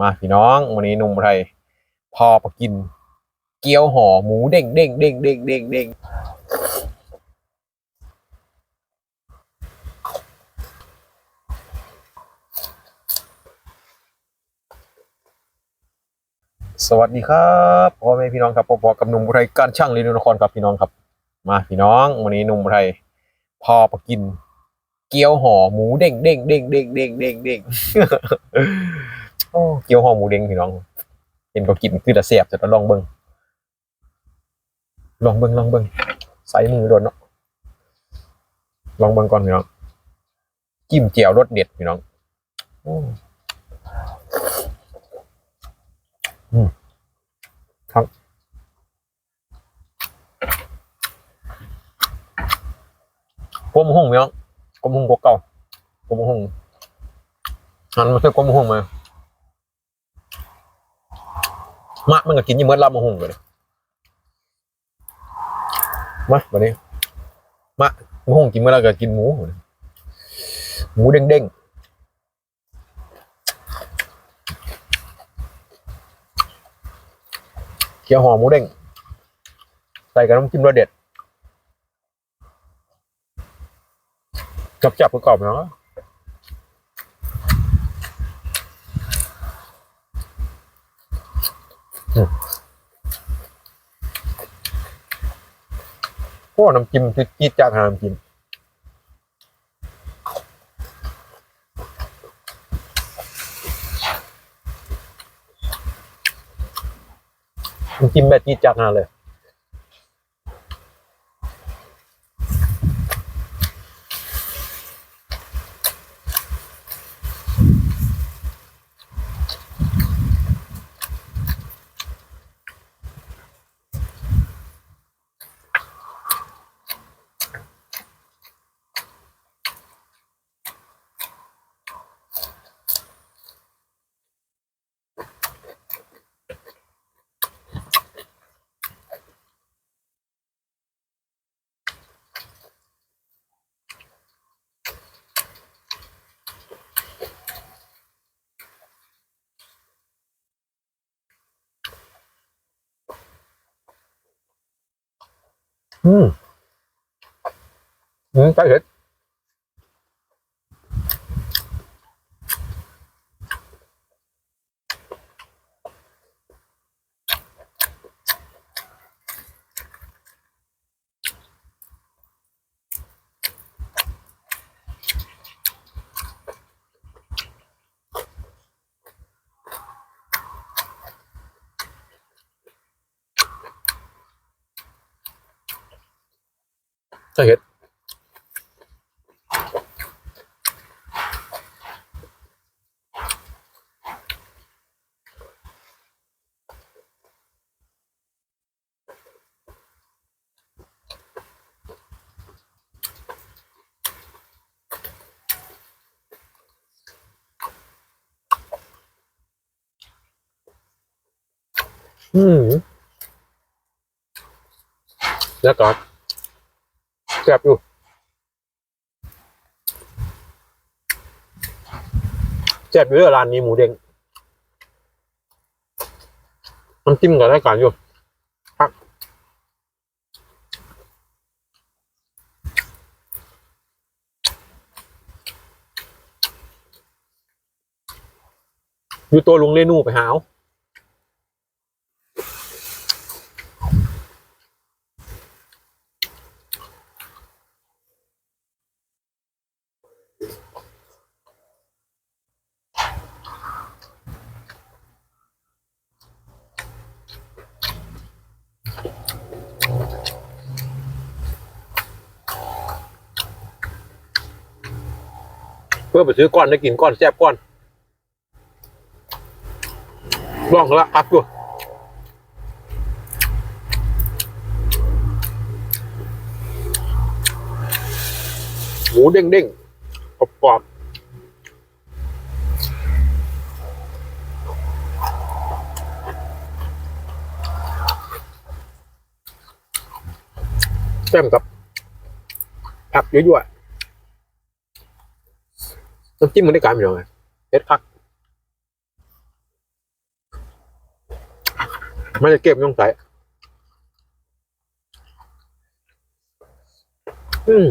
มาพี่น้องวันนี้หนุ่มไทยพอปกิน เกี๊ยวห่อหมูเด้งเด้งเด้งเด้งเด้งเด้งสวัสดีครับพ่อแม่พี่น้องครับพอๆกับหนุ่มไทยการช่างเรนูนครครับพี่น้องครับ มาพี่น้องวันนี้หนุ่มไทยพอปกิน เกี๊ยวห่อหมูเด้งเด้งเด้งเด้งเด้งเด้งเด้ง โอ้เกี๊ยวห่อหมูเด้งพี่น้อง เห็นเขากินคือแต่เสียบจะต้องลองเบิ้งลองเบิ้งลองเบิ้งใส่มือโดนเนาะลองเบิ้งก่อนพี่น้องจิ้มเจียวรสเด็ดพี่น้องอืมครับกลมหุ่งพี่น้องกลมหุ่งกว่าเก่ากลมหุ่งหันมาใช่กลมหุ่งมา มะมันก็กินยี่เมื่อลำมะฮุงเลยมาบัดนี้มะมะฮุงกินเมื่อไรก็กินหมู หมูเด้งเด้งๆเกี๊ยวห่อหมูเด้งใส่กับน้ำจิ้มรสเด็ดจับจับประกอบเนาะ พวกน้ำจิ้มคือจี๊ดจากน้ำจิ้มน้ำจิ้มแบบจี๊ดจากนาเลย อืมอืมใช่เห็ด เห็ดอืมแล้วก็ ซ่บอยู่แซ่บอยู่เด้อร้านนี้หมูเด้งน้ำจิ้มก็ได้การอยู่ครับอยู่ตัวลุงเรนูไปหาเอา เพื่อไปซื้อก้อนได้กินก้อนแซ่บก้อนลองละพักดูหมูเด้งเด้งกรอบกรอบแซ่บกับผักเยอะๆ น้ำจิ้มมันได้การอยู่แล้วไงเอ็ดพักม่ได้เก็บย่องใส่อืม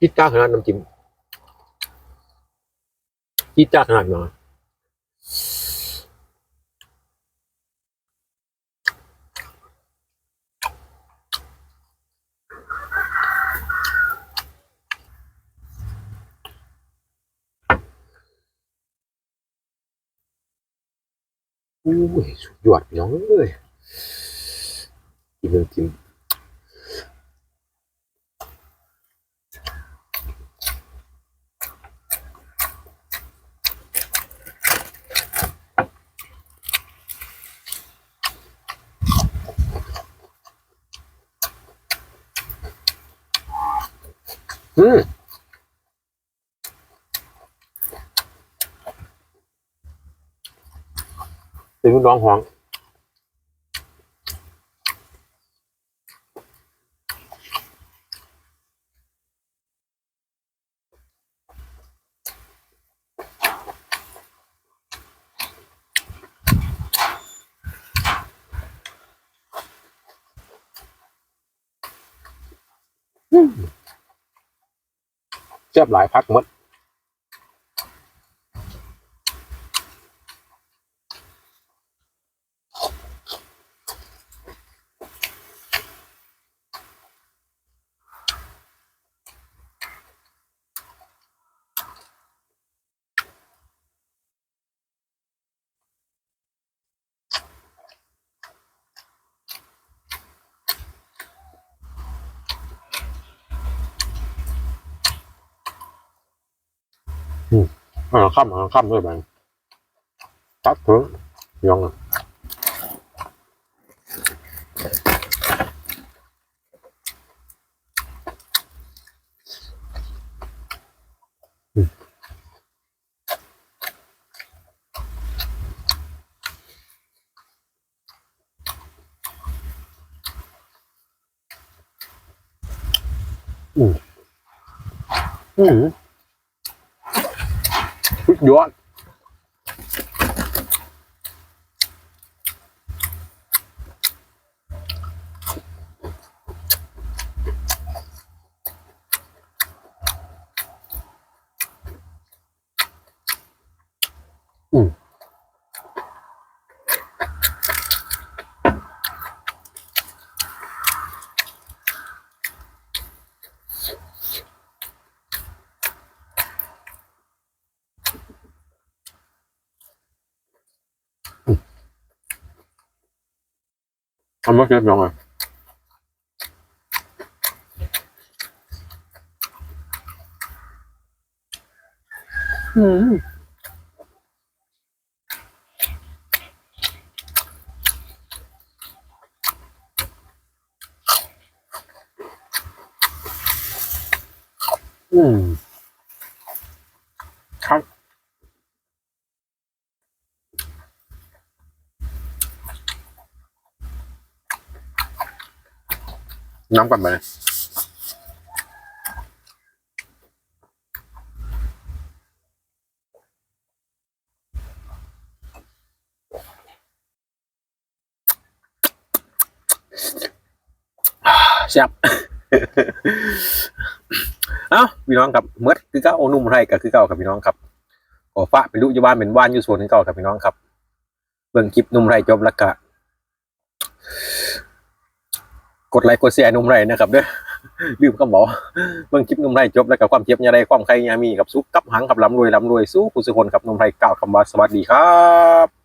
กีตาร์ขนาดน้ำจิ้มกีตาร์ขนาดเนาะ อุ้ยสุดยอดพี่น้องเอ้ยกินน้ำจิ้มอืมเป็นลูกน้อ งห้องแซ่บหลายพักหมด อ่าค่ำอ่าค่ำด้วยแบงตัดเถอะยองอืมอืม ยอด อืม ทำมาเก็บยังไงอืมอืมครับ น้ำกันไปเลยแซ่บเอ้าพี่น้องครับเมื่อคือเก้าโอนุ่มไรก็คือเก้ากับพี่น้องครับขอฝากเป็นลูกอยู่บ้านเป็นว่านอยู่สวนคือเก้ากับพี่น้องครับ เบิ่งคลิปนุ่มไรจบแล้วก็ กดไลค์กดแชร์นุ่มไรนะครับเด้อลืมคำบอกเบิ่งคลิปนุ่มไรจบแล้วกับความเจ็บยาใดความใครยามีกับสุกกับหังกับลำรวยลำรวยสู้ผู้สุคนกับนุ่มไรกล่าวคำว่าสวัสดีครับ